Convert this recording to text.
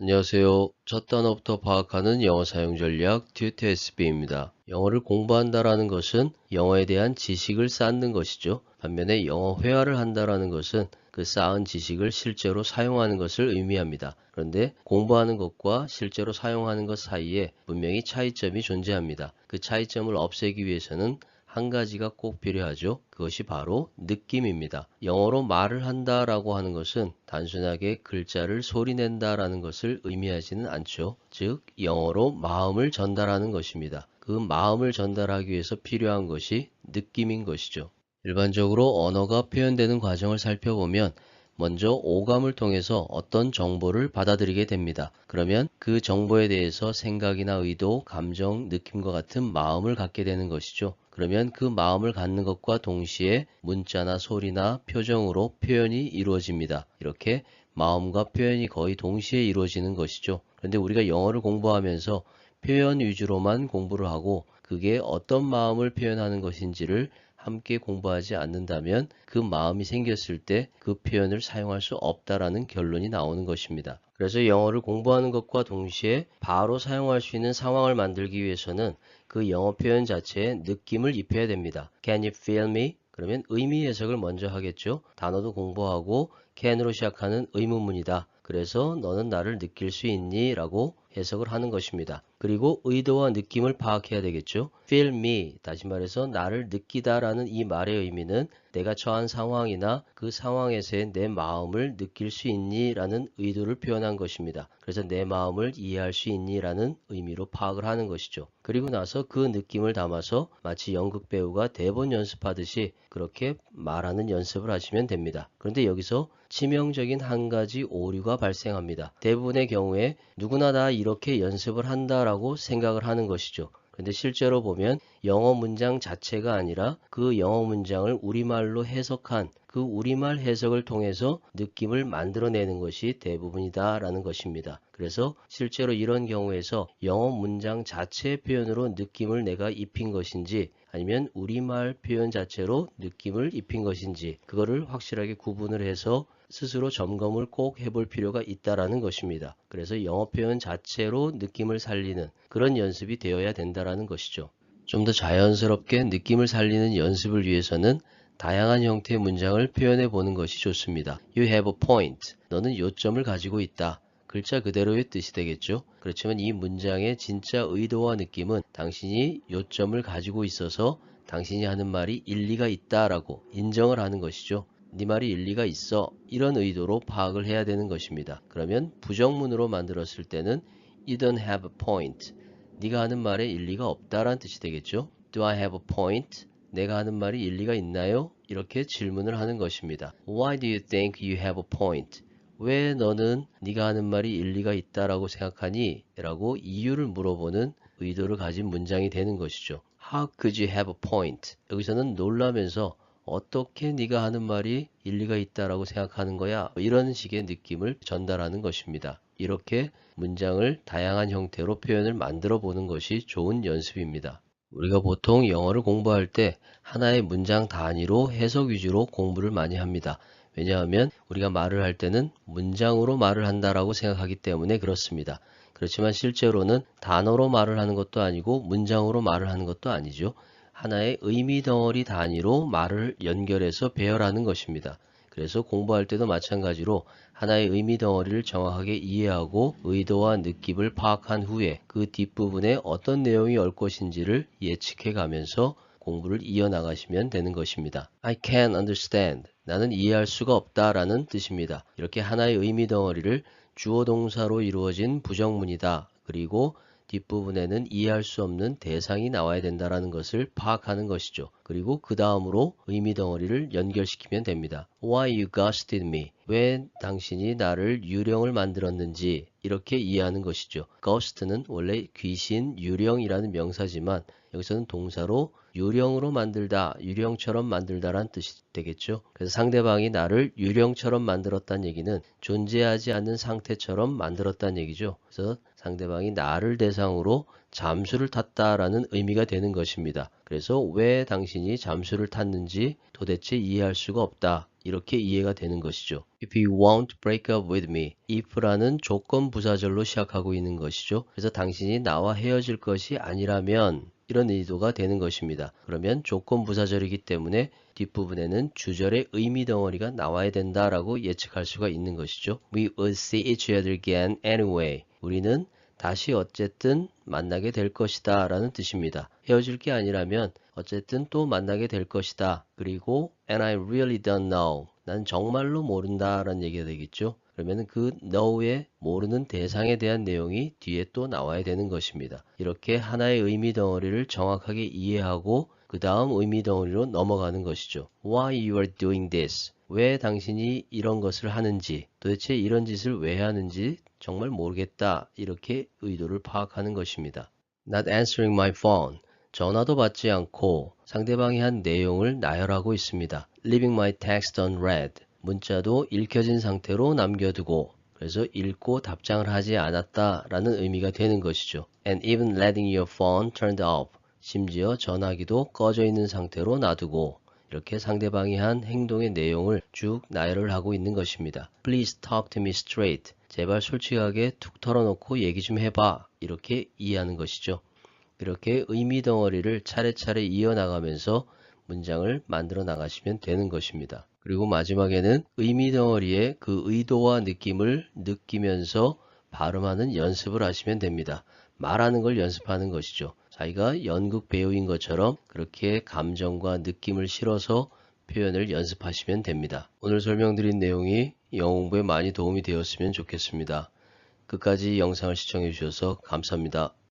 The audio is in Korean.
안녕하세요. 첫 단어부터 파악하는 영어 사용 전략 튜트 SB입니다. 영어를 공부한다라는 것은 영어에 대한 지식을 쌓는 것이죠. 반면에 영어 회화를 한다라는 것은 그 쌓은 지식을 실제로 사용하는 것을 의미합니다. 그런데 공부하는 것과 실제로 사용하는 것 사이에 분명히 차이점이 존재합니다. 그 차이점을 없애기 위해서는 한 가지가 꼭 필요하죠. 그것이 바로 느낌입니다. 영어로 말을 한다 라고 하는 것은 단순하게 글자를 소리낸다 라는 것을 의미하지는 않죠. 즉, 영어로 마음을 전달하는 것입니다. 그 마음을 전달하기 위해서 필요한 것이 느낌인 것이죠. 일반적으로 언어가 표현되는 과정을 살펴보면 먼저 오감을 통해서 어떤 정보를 받아들이게 됩니다. 그러면 그 정보에 대해서 생각이나 의도, 감정, 느낌과 같은 마음을 갖게 되는 것이죠. 그러면 그 마음을 갖는 것과 동시에 문자나 소리나 표정으로 표현이 이루어집니다. 이렇게 마음과 표현이 거의 동시에 이루어지는 것이죠. 그런데 우리가 영어를 공부하면서 표현 위주로만 공부를 하고 그게 어떤 마음을 표현하는 것인지를 함께 공부하지 않는다면 그 마음이 생겼을 때 그 표현을 사용할 수 없다라는 결론이 나오는 것입니다. 그래서 영어를 공부하는 것과 동시에 바로 사용할 수 있는 상황을 만들기 위해서는 그 영어 표현 자체에 느낌을 입혀야 됩니다. Can you feel me? 그러면 의미 해석을 먼저 하겠죠. 단어도 공부하고 can으로 시작하는 의문문이다. 그래서 너는 나를 느낄 수 있니? 라고 해석을 하는 것입니다. 그리고 의도와 느낌을 파악해야 되겠죠. feel me, 다시 말해서 나를 느끼다 라는 이 말의 의미는 내가 처한 상황이나 그 상황에서의 내 마음을 느낄 수 있니? 라는 의도를 표현한 것입니다. 그래서 내 마음을 이해할 수 있니? 라는 의미로 파악을 하는 것이죠. 그리고 나서 그 느낌을 담아서 마치 연극 배우가 대본 연습하듯이 그렇게 말하는 연습을 하시면 됩니다. 그런데 여기서 치명적인 한 가지 오류가 발생합니다. 대부분의 경우에 누구나 다 이렇게 연습을 한다라고 생각을 하는 것이죠. 근데 실제로 보면 영어 문장 자체가 아니라 그 영어 문장을 우리말로 해석한 그 우리말 해석을 통해서 느낌을 만들어내는 것이 대부분이다 라는 것입니다. 그래서 실제로 이런 경우에서 영어 문장 자체의 표현으로 느낌을 내가 입힌 것인지 아니면 우리말 표현 자체로 느낌을 입힌 것인지 그거를 확실하게 구분을 해서 스스로 점검을 꼭 해볼 필요가 있다라는 것입니다. 그래서 영어 표현 자체로 느낌을 살리는 그런 연습이 되어야 된다라는 것이죠. 좀 더 자연스럽게 느낌을 살리는 연습을 위해서는 다양한 형태의 문장을 표현해 보는 것이 좋습니다. You have a point. 너는 요점을 가지고 있다. 글자 그대로의 뜻이 되겠죠. 그렇지만 이 문장의 진짜 의도와 느낌은 당신이 요점을 가지고 있어서 당신이 하는 말이 일리가 있다라고 인정을 하는 것이죠. 네 말이 일리가 있어 이런 의도로 파악을 해야 되는 것입니다. 그러면 부정문으로 만들었을 때는 You don't have a point. 네가 하는 말에 일리가 없다라는 뜻이 되겠죠. Do I have a point? 내가 하는 말이 일리가 있나요? 이렇게 질문을 하는 것입니다. Why do you think you have a point? 왜 너는 네가 하는 말이 일리가 있다라고 생각하니? 라고 이유를 물어보는 의도를 가진 문장이 되는 것이죠. How could you have a point? 여기서는 놀라면서 어떻게 네가 하는 말이 일리가 있다라고 생각하는 거야? 이런 식의 느낌을 전달하는 것입니다. 이렇게 문장을 다양한 형태로 표현을 만들어 보는 것이 좋은 연습입니다. 우리가 보통 영어를 공부할 때 하나의 문장 단위로 해석 위주로 공부를 많이 합니다. 왜냐하면 우리가 말을 할 때는 문장으로 말을 한다라고 생각하기 때문에 그렇습니다. 그렇지만 실제로는 단어로 말을 하는 것도 아니고 문장으로 말을 하는 것도 아니죠. 하나의 의미 덩어리 단위로 말을 연결해서 배열하는 것입니다. 그래서 공부할 때도 마찬가지로 하나의 의미 덩어리를 정확하게 이해하고 의도와 느낌을 파악한 후에 그 뒷부분에 어떤 내용이 올 것인지를 예측해 가면서 공부를 이어나가시면 되는 것입니다. I can't understand. 나는 이해할 수가 없다 라는 뜻입니다. 이렇게 하나의 의미 덩어리를 주어 동사로 이루어진 부정문이다. 그리고 뒷부분에는 이해할 수 없는 대상이 나와야 된다는 것을 파악하는 것이죠. 그리고 그 다음으로 의미 덩어리를 연결시키면 됩니다. Why you ghosted me? 왜 당신이 나를 유령을 만들었는지 이렇게 이해하는 것이죠. ghost는 원래 귀신, 유령이라는 명사지만 여기서는 동사로 유령으로 만들다, 유령처럼 만들다란 뜻이 되겠죠. 그래서 상대방이 나를 유령처럼 만들었다는 얘기는 존재하지 않는 상태처럼 만들었다는 얘기죠. 그래서 상대방이 나를 대상으로 잠수를 탔다라는 의미가 되는 것입니다. 그래서 왜 당신이 잠수를 탔는지 도대체 이해할 수가 없다. 이렇게 이해가 되는 것이죠. If you won't break up with me. if라는 조건 부사절로 시작하고 있는 것이죠. 그래서 당신이 나와 헤어질 것이 아니라면 이런 의도가 되는 것입니다. 그러면 조건 부사절이기 때문에 뒷부분에는 주절의 의미 덩어리가 나와야 된다라고 예측할 수가 있는 것이죠. We will see each other again anyway. 우리는 다시 어쨌든 만나게 될 것이다 라는 뜻입니다. 헤어질 게 아니라면 어쨌든 또 만나게 될 것이다. 그리고 and I really don't know. 난 정말로 모른다 라는 얘기가 되겠죠. 그러면 그 know의 모르는 대상에 대한 내용이 뒤에 또 나와야 되는 것입니다. 이렇게 하나의 의미 덩어리를 정확하게 이해하고 그 다음 의미 덩어리로 넘어가는 것이죠. Why you are doing this? 왜 당신이 이런 것을 하는지, 도대체 이런 짓을 왜 하는지 정말 모르겠다. 이렇게 의도를 파악하는 것입니다. Not answering my phone. 전화도 받지 않고 상대방이 한 내용을 나열하고 있습니다. Leaving my text unread. 문자도 읽혀진 상태로 남겨두고 그래서 읽고 답장을 하지 않았다 라는 의미가 되는 것이죠. And even letting your phone turned off. 심지어 전화기도 꺼져 있는 상태로 놔두고 이렇게 상대방이 한 행동의 내용을 쭉 나열을 하고 있는 것입니다. Please talk to me straight. 제발 솔직하게 툭 털어놓고 얘기 좀 해봐. 이렇게 이해하는 것이죠. 이렇게 의미 덩어리를 차례차례 이어나가면서 문장을 만들어 나가시면 되는 것입니다. 그리고 마지막에는 의미 덩어리의 그 의도와 느낌을 느끼면서 발음하는 연습을 하시면 됩니다. 말하는 걸 연습하는 것이죠. 자기가 연극 배우인 것처럼 그렇게 감정과 느낌을 실어서 표현을 연습하시면 됩니다. 오늘 설명드린 내용이 영어 공부에 많이 도움이 되었으면 좋겠습니다. 끝까지 영상을 시청해 주셔서 감사합니다.